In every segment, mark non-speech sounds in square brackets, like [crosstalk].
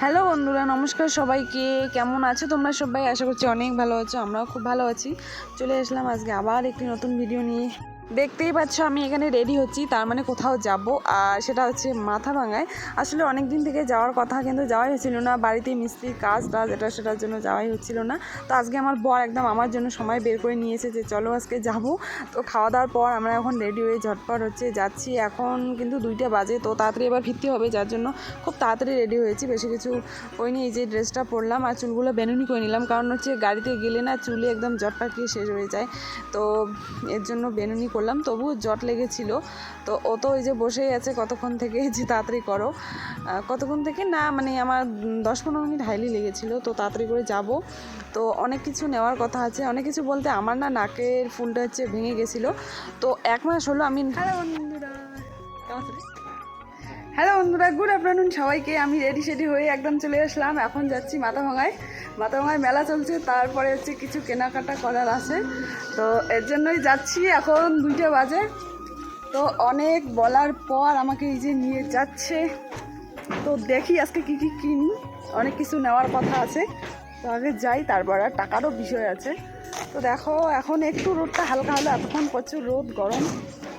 Hello বন্ধুরা, নমস্কার সবাইকে। কেমন আছো তোমরা সবাই? আশা করছি অনেক ভালো আছো, আমরাও খুব ভালো আছি। চলে আসলাম আজকে আবার একটি নতুন ভিডিও নিয়ে। দেখতেই পাচ্ছ আমি এখানে রেডি হচ্ছি, তার মানে কোথাও যাব। আর সেটা হচ্ছে মাথা ভাঙায় আসলে অনেক দিন থেকে যাওয়ার কথা কিন্তু যাওয়াই হচ্ছিল না। বাড়িতে মিস্ত্রির কাজ টাজ, এটা সেটার জন্য যাওয়াই হচ্ছিল না। তো আজকে আমার বর একদম আমার জন্য সময় বের করে নিয়েছে যে, চলো আজকে যাব। তো খাওয়া দাওয়ার পর আমরা এখন রেডি হয়ে ঝটপট হচ্ছে যাচ্ছি। এখন কিন্তু দুইটা বাজে, তো তাড়াতাড়ি এবার ফিরতে হবে। যার জন্য খুব তাড়াতাড়ি রেডি হয়েছি। বেশি কিছু ওইনি এই যে ড্রেসটা পরলাম আর চুলগুলো বেনুনি করে নিলাম। কারণ হচ্ছে গাড়িতে গেলে না চুলে একদম জট পাকিয়ে শেষ হয়ে যায়। তো এর জন্য বেনুনি করলাম, তবুও জট লেগেছিল। তো ও তো ওই যে বসেই আছে কতক্ষণ থেকে, যে তাড়াতাড়ি করো। কতক্ষণ থেকে? না মানে আমার দশ পনেরো মিনিট হাইলি লেগেছিল, তো তাড়াতাড়ি করে যাব। তো অনেক কিছু নেওয়ার কথা আছে। অনেক কিছু বলতে আমার না নাকের ফুলটা হচ্ছে ভেঙে গেছিল। তো এক মাস হলো আমি হ্যালো বন্ধুরা? হ্যালো বন্ধুরা গুড আফটারনুন সবাইকে। আমি রেডি সেডি হয়ে একদম চলে আসলাম। এখন যাচ্ছি মাথা ভাঙায় মাথা ভাঙায় মেলা চলছে, তারপরে হচ্ছে কিছু কেনাকাটা করার আছে। তো এর জন্যই যাচ্ছি এখন দুইটা বাজে। তো অনেক বলার পর আমাকে এই যে নিয়ে যাচ্ছে। তো দেখি আজকে কি কি কিনি, অনেক কিছু নেওয়ার কথা আছে। তো আগে যাই, তারপর আর টাকারও বিষয় আছে। তো দেখো, এখন একটু রোদটা হালকা হলো, এতক্ষণ প্রচুর রোদ, গরম।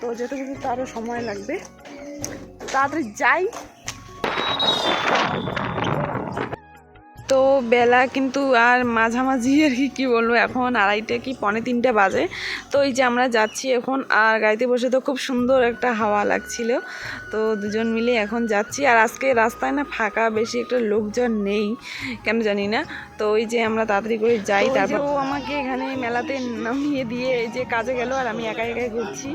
তো যেতে যেতে তো আরও সময় লাগবে। তাড়াতাড়ি যাই তো বেলা কিন্তু আর মাঝামাঝি আর কি কী বলব এখন আড়াইটে কি পৌনে তিনটে বাজে। তো এই যে আমরা যাচ্ছি এখন আর গাড়িতে বসে তো খুব সুন্দর একটা হাওয়া লাগছিল। তো দুজন মিলে এখন যাচ্ছি আর আজকে রাস্তায় না ফাঁকা বেশি একটা লোকজন নেই কেন জানি না। তো ওই যে আমরা তাড়াতাড়ি করে যাই তারপর ও আমাকে এখানে মেলাতে নামিয়ে দিয়ে এই যে কাজে গেল আর আমি একা একাই ঘুরছি।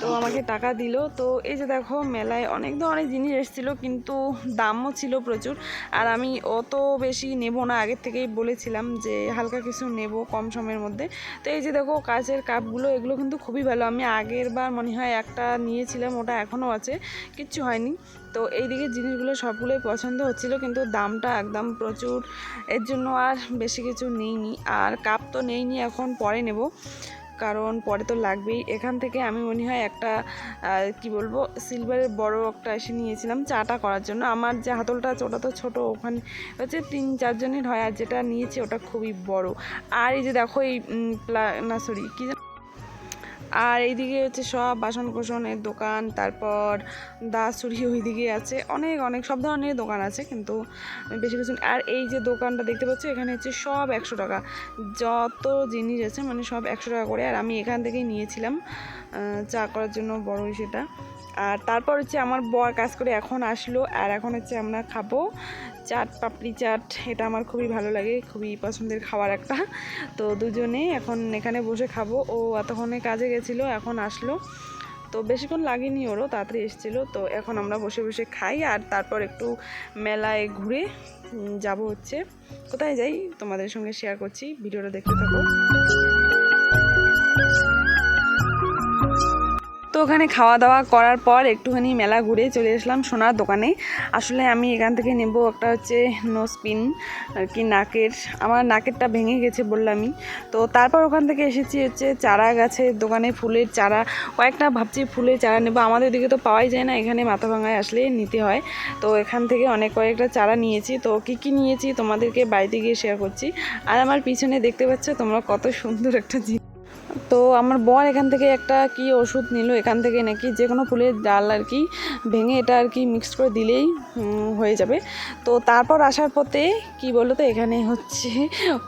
তো আমাকে টাকা দিল। তো এই যে দেখো মেলায় অনেক ধরনের জিনিস এসেছিল কিন্তু দামও ছিল প্রচুর। আর আমি অত বেশি নেব না, আগের থেকেই বলেছিলাম যে হালকা কিছু নেব কম সময়ের মধ্যে। তো এই যে দেখো কাচের কাপগুলো, এগুলো কিন্তু খুবই ভালো। আমি আগের বার মনে হয় একটা নিয়েছিলাম, ওটা এখনও আছে, কিচ্ছু হয়নি। তো এই দিকে জিনিসগুলো সবগুলোই পছন্দ হচ্ছিল, কিন্তু দামটা একদম প্রচুর। এর জন্য আর বেশি কিছু নেইনি। আর কাপ তো নেইনি, এখন পরে নেব। কারণ পরে তো লাগবেই। এখান থেকে আমি মনে হয় একটা কি বলব সিলভারের বড় একটা এসে নিয়েছিলাম চাটা করার জন্য। আমার যে হাতলটা আছে, ওটা তো ছোটো, ওখানে হচ্ছে তিন চারজনের হয় আর যেটা নিয়েছি ওটা খুবই বড়। আর এই যে দেখো এই প্লা- না সরি কি আর এইদিকে হচ্ছে সব বাসন কোসনের দোকান, তারপর দা চুরি ওইদিকে আছে, অনেক অনেক সব ধরনের দোকান আছে কিন্তু বেশি কিছু আর এই যে দোকানটা দেখতে পাচ্ছি, এখানে হচ্ছে সব একশো টাকা। যত জিনিস আছে মানে সব একশো টাকা করে। আর আমি এখান থেকেই নিয়েছিলাম চা করার জন্য বড়ই সেটা। আর তারপর হচ্ছে আমার বর কাজ করে এখন আসলো। আর এখন হচ্ছে আমরা খাব চাট, পাপড়ি চাট, এটা আমার খুবই ভালো লাগে, খুবই পছন্দের খাবার একটা। তো দুজনে এখন এখানে বসে খাব। ও এতক্ষণে কাজে গেছিল, এখন আসলো। তো বেশিক্ষণ লাগেনি ওরও, তাড়াতাড়ি এসেছিল। তো এখন আমরা বসে বসে খাই আর তারপর একটু মেলায় ঘুরে যাব হচ্ছে। কোথায় যাই? তোমাদের সঙ্গে শেয়ার করছি, ভিডিওটা দেখতে থাকো। তো ওখানে খাওয়া দাওয়া করার পর একটুখানি মেলা ঘুরে চলে আসলাম সোনার দোকানে। আসলে আমি এখান থেকে নেব একটা হচ্ছে নোসপিন আর কি নাকের। আমার নাকেরটা ভেঙে গেছে বললামই। তো তারপর ওখান থেকে এসেছি হচ্ছে চারা গাছের দোকানে ফুলের চারা। কয়েকটা ভাবছি ফুলের চারা নেব। আমাদের দিকে তো পাওয়াই যায় না, এখানে মাথা ভাঙায় আসলে নিতে হয়। তো এখান থেকে অনেক কয়েকটা চারা নিয়েছি। তো কী কী নিয়েছি তোমাদেরকে বাড়িতে গিয়ে শেয়ার করছি। আর আমার পিছনে দেখতে পাচ্ছ তোমরা কত সুন্দর একটা জিনিস। তো আমার বর এখান থেকে একটা কি ওষুধ নিল, এখান থেকে নাকি যে কোনো ফুলের ডাল আর কি ভেঙে এটা আর কি মিক্সড করে দিলেই হয়ে যাবে। তো তারপর আসার পথে কি বলো তো এখানে হচ্ছে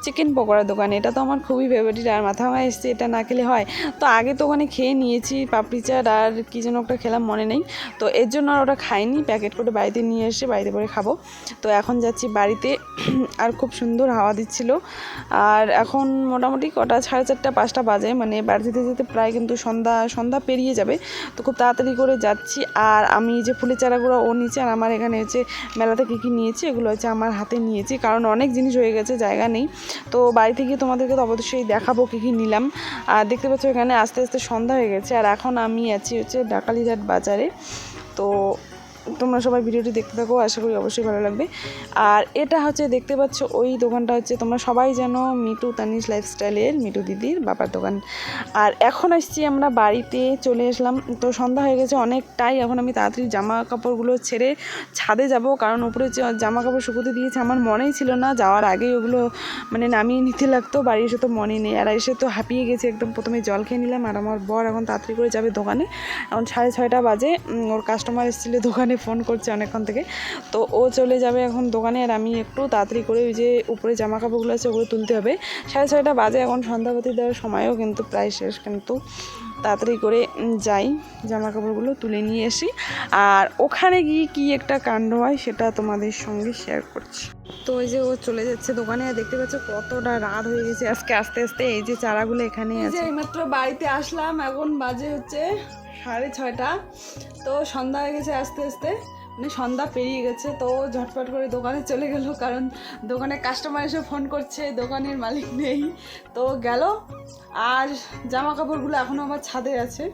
চিকেন পকোড়ার দোকান। এটা তো আমার খুবই ফেভারিট আর মাথা ভাঙা এসছে, এটা না খেলে হয়। তো আগে তো ওখানে খেয়ে নিয়েছি, পাপড়ি চাট আর কী যেন একটা খেলাম, মনে নেই। তো এর জন্য আর ওটা খাইনি প্যাকেট করে বাড়িতে নিয়ে এসে বাড়িতে করে খাব। তো এখন যাচ্ছি বাড়িতে। [clears throat] আর খুব সুন্দর হাওয়া দিচ্ছিল। আর এখন মোটামুটি কটা, সাড়ে চারটা, পাঁচটা বাজে। মানে বাড়ি যেতে যেতে প্রায় কিন্তু সন্ধ্যা সন্ধ্যা পেরিয়ে যাবে। তো খুব তাড়াতাড়ি করে যাচ্ছি। আর আমি যে ফুলের চারাগুলো ও নিচে আর আমার এখানে হচ্ছে মেলাতে কী কী নিয়েছি, এগুলো হচ্ছে আমার হাতে নিয়েছি। কারণ অনেক জিনিস হয়ে গেছে, জায়গা নেই। তো বাড়িতে গিয়ে তোমাদেরকে তো অবশ্যই দেখাবো কী কী নিলাম। আর দেখতে পাচ্ছ এখানে আস্তে আস্তে সন্ধ্যা হয়ে গেছে। আর এখন আমি আছি হচ্ছে ডাকালিঘাট বাজারে। তো তোমরা সবাই ভিডিওটি দেখতে থাকো, আশা করি অবশ্যই ভালো লাগবে। আর এটা হচ্ছে, দেখতে পাচ্ছ, ওই দোকানটা হচ্ছে তোমরা সবাই জানো মিটু তানিশ লাইফস্টাইলের মিটু দিদির বাবার দোকান। আর এখন আসছি আমরা বাড়িতে, চলে আসলাম। তো সন্ধ্যা হয়ে গেছে অনেকটাই, এখন আমি তাড়াতাড়ি জামা কাপড়গুলো ছেড়ে ছাদে যাব, কারণ উপরে যে জামা কাপড় শুকোতে দিয়েছে আমার মনেই ছিল না, যাওয়ার আগেই ওগুলো মানে নামিয়ে নিতে লাগতো, বাড়ি এসে তো মনে নেই। আর এসে তো হাঁপিয়ে গেছে, একদম প্রথমে জল খেয়ে নিলাম, আর আমার বর এখন তাড়াতাড়ি করে যাবে দোকানে। এখন সাড়ে ছয়টা বাজে ওর কাস্টমার এসেছিল দোকানে ফোন করছে অনেকক্ষণ থেকে। তো ও চলে যাবে এখন দোকানে আর আমি একটু তাড়াতাড়ি করে ওই যে উপরে জামা কাপড়গুলো আছে ওগুলো তুলতে হবে। সাড়ে ছয়টা বাজে এখন সন্ধ্যাবাতি দেওয়ার সময়ও কিন্তু প্রায় শেষ কিন্তু তাড়াতাড়ি করে যাই জামা কাপড়গুলো তুলে নিয়ে আসি। আর ওখানে গিয়ে কি একটা কাণ্ড হয় সেটা তোমাদের সঙ্গে শেয়ার করছি। তো ওই যে ও চলে যাচ্ছে দোকানে আর দেখতে পাচ্ছ কতটা রাত হয়ে গেছে আজকে আস্তে আস্তে এই যে চারাগুলো এখানে আছে। এইমাত্র বাড়িতে আসলাম এখন বাজে হচ্ছে সাড়ে ছয়টা। তো সন্ধ্যা হয়ে গেছে আস্তে আস্তে। মানে সন্ধ্যা পেরিয়ে গেছে, তো ঝটপট করে দোকানে চলে গেল কারণ দোকানে কাস্টমার এসে ফোন করছে, দোকানের মালিক নেই। তো গেল, আর জামা কাপড়গুলো এখনও আমার ছাদে আছে।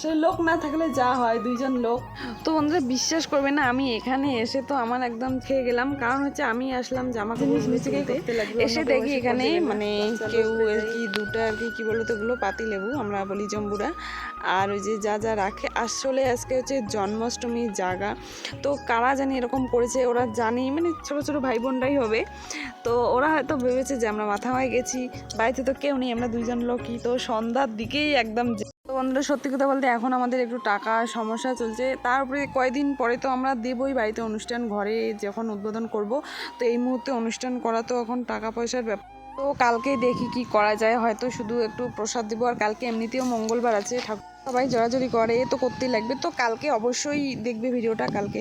সে লোক না থাকলে যা হয় দুইজন লোক। তো বন্ধুরা বিশ্বাস করবে না আমি এখানে এসে তো আমার একদম খেয়ে গেলাম। কারণ হচ্ছে আমি আসলাম জামা কাপড় কিনতে এসে দেখি এখানে মানে কেউ আর কি দুটো আর কি কী বলতো তো এগুলো? পাতি লেবু আমরা বলি জম্বুরা। আর ওই যে যা যা রাখে আসলে আজকে হচ্ছে জন্মাষ্টমীর জায়গা। তো কারা জানি এরকম করেছে ওরা জানি মানে ছোটো ছোটো ভাই বোনরাই হবে। তো ওরা হয়তো ভেবেছে যে আমরা মাথা হয়ে গেছি বাড়িতে তো কেউ নেই আমরা দুইজন লোকই। তো সন্ধ্যার দিকেই একদম বন্ধুরা, সত্যি কথা বলতে এখন আমাদের একটু টাকা সমস্যা চলছে। তার উপরে কয়েকদিন পরে তো আমরা দেবই বাড়িতে অনুষ্ঠান ঘরে যখন উদ্বোধন করব, তো এই মুহূর্তে অনুষ্ঠান করা তো এখন টাকা পয়সার ব্যাপার তো কালকে দেখি কি করা যায়। হয়তো শুধু একটু প্রসাদ দেবো আর কালকে এমনিতেও মঙ্গলবার আছে, ঠাকুর সবাই জড়াজড়ি করে তো করতেই লাগবে। তো কালকে অবশ্যই দেখবে ভিডিওটা, কালকে।